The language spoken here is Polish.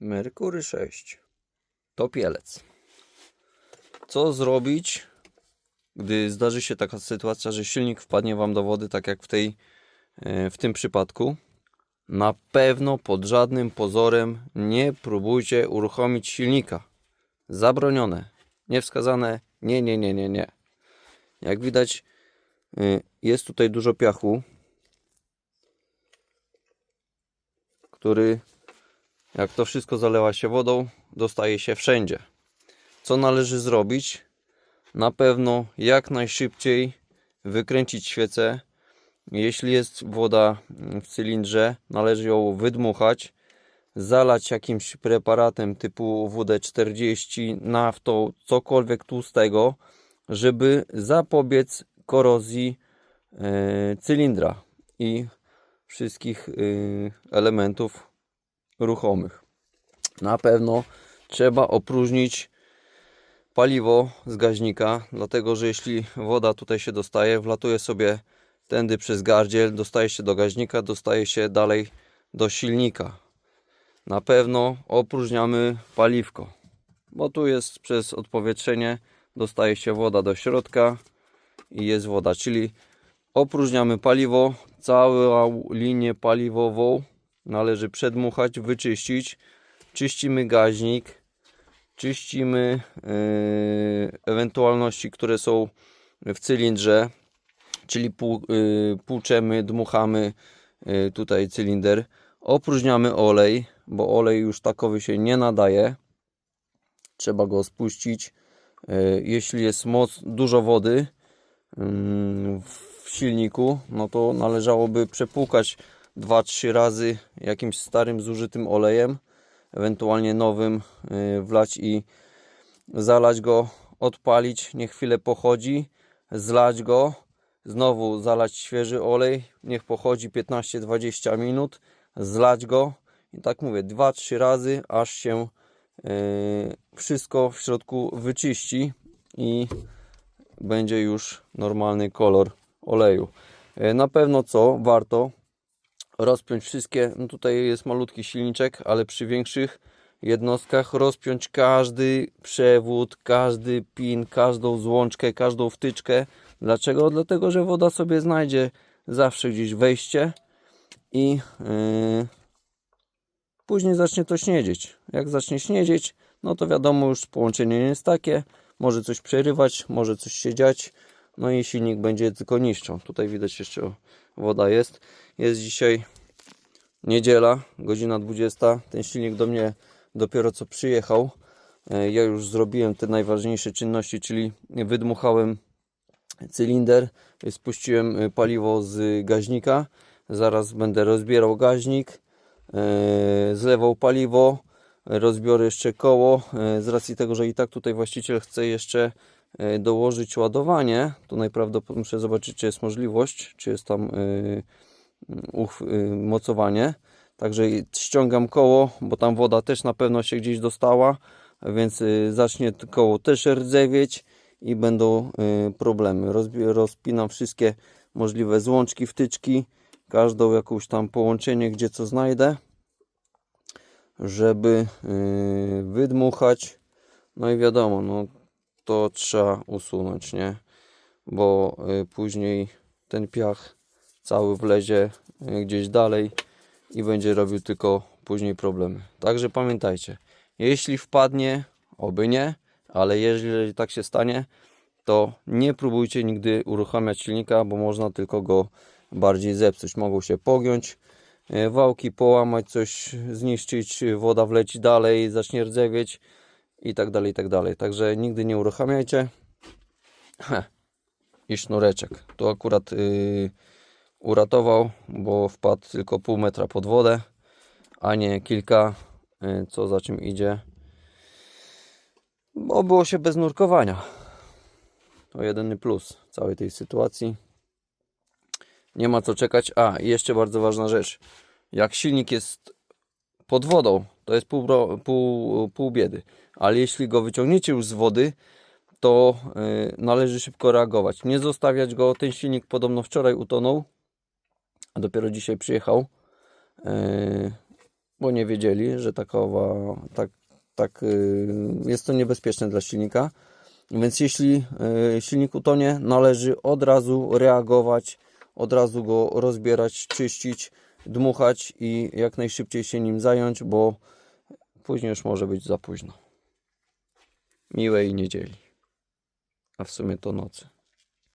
Merkury 6. To pielec. Co zrobić, gdy zdarzy się taka sytuacja, że silnik wpadnie Wam do wody, tak jak w, tej, e, w tym przypadku? Na pewno pod żadnym pozorem nie próbujcie uruchomić silnika. Zabronione. Niewskazane. Nie, nie, nie, nie, nie. Jak widać, y, jest tutaj dużo piachu, który jak to wszystko zalewa się wodą, dostaje się wszędzie. Co należy zrobić? Na pewno jak najszybciej wykręcić świecę. Jeśli jest woda w cylindrze, należy ją wydmuchać, zalać jakimś preparatem typu WD-40, naftą, cokolwiek tłustego, żeby zapobiec korozji e, cylindra i wszystkich e, elementów ruchomych. Na pewno trzeba opróżnić paliwo z gaźnika, dlatego że jeśli woda tutaj się dostaje, wlatuje sobie tędy przez gardziel, dostaje się do gaźnika, dostaje się dalej do silnika. Na pewno opróżniamy paliwko, bo tu jest przez odpowietrzenie, dostaje się woda do środka i jest woda, czyli opróżniamy paliwo, całą linię paliwową należy przedmuchać, wyczyścić. Czyścimy gaźnik, czyścimy yy, ewentualności, które są w cylindrze, czyli yy, płuczemy, dmuchamy yy, tutaj cylinder. Opróżniamy olej, bo olej już takowy się nie nadaje. Trzeba go spuścić. Jeśli jest moc, dużo wody yy, w silniku, no to należałoby przepłukać 2-3 razy jakimś starym zużytym olejem, ewentualnie nowym yy, wlać i zalać go, odpalić, niech chwilę pochodzi, zlać go, znowu zalać świeży olej, niech pochodzi 15-20 minut, zlać go i tak mówię 2-3 razy, aż się yy, wszystko w środku wyczyści i będzie już normalny kolor oleju. Yy, Na pewno co warto rozpiąć wszystkie, no tutaj jest malutki silniczek, ale przy większych jednostkach rozpiąć każdy przewód, każdy pin, każdą złączkę, każdą wtyczkę. Dlaczego? Dlatego, że woda sobie znajdzie zawsze gdzieś wejście i yy, później zacznie to śniedzieć. Jak zacznie śniedzieć, no to wiadomo już połączenie nie jest takie, może coś przerywać, może coś się dziać, no i silnik będzie tylko niszczał. Tutaj widać jeszcze woda jest. Jest dzisiaj niedziela, godzina 20. Ten silnik do mnie dopiero co przyjechał. E, Ja już zrobiłem te najważniejsze czynności, czyli wydmuchałem cylinder, spuściłem y, paliwo z gaźnika. Zaraz będę rozbierał gaźnik, e, zlewał paliwo, rozbiorę jeszcze koło. E, Z racji tego, że i tak tutaj właściciel chce jeszcze e, dołożyć ładowanie, to najprawdopodobniej muszę zobaczyć, czy jest możliwość, czy jest tam uch, y, mocowanie. Także ściągam koło, bo tam woda też na pewno się gdzieś dostała, więc zacznie koło też rdzewieć i będą problemy. Rozpinam wszystkie możliwe złączki, wtyczki, każdą jakąś tam połączenie, gdzie co znajdę, żeby wydmuchać. No i wiadomo, no to trzeba usunąć, nie? Bo y, później ten piach cały wlezie y, gdzieś dalej i będzie robił tylko później problemy. Także pamiętajcie, jeśli wpadnie, oby nie, ale jeżeli tak się stanie, to nie próbujcie nigdy uruchamiać silnika, bo można tylko go bardziej zepsuć. Mogą się pogiąć, e, wałki połamać, coś zniszczyć, woda wleci dalej, zacznie rdzewieć i tak dalej, i tak dalej. Także nigdy nie uruchamiajcie. Heh. I sznureczek. Tu akurat yy, uratował, bo wpadł tylko pół metra pod wodę, a nie kilka, yy, co za czym idzie. Bo było się bez nurkowania. To jedyny plus całej tej sytuacji. Nie ma co czekać. A, jeszcze bardzo ważna rzecz. Jak silnik jest pod wodą, to jest pół, pół, pół biedy. Ale jeśli go wyciągniecie już z wody, to y, należy szybko reagować. Nie zostawiać go. Ten silnik podobno wczoraj utonął, a dopiero dzisiaj przyjechał. Y, bo nie wiedzieli, że takowa, tak, tak y, jest to niebezpieczne dla silnika. Więc jeśli silnik utonie, należy od razu reagować, od razu go rozbierać, czyścić, dmuchać i jak najszybciej się nim zająć, bo później już może być za późno. Miłej niedzieli, a w sumie to nocy.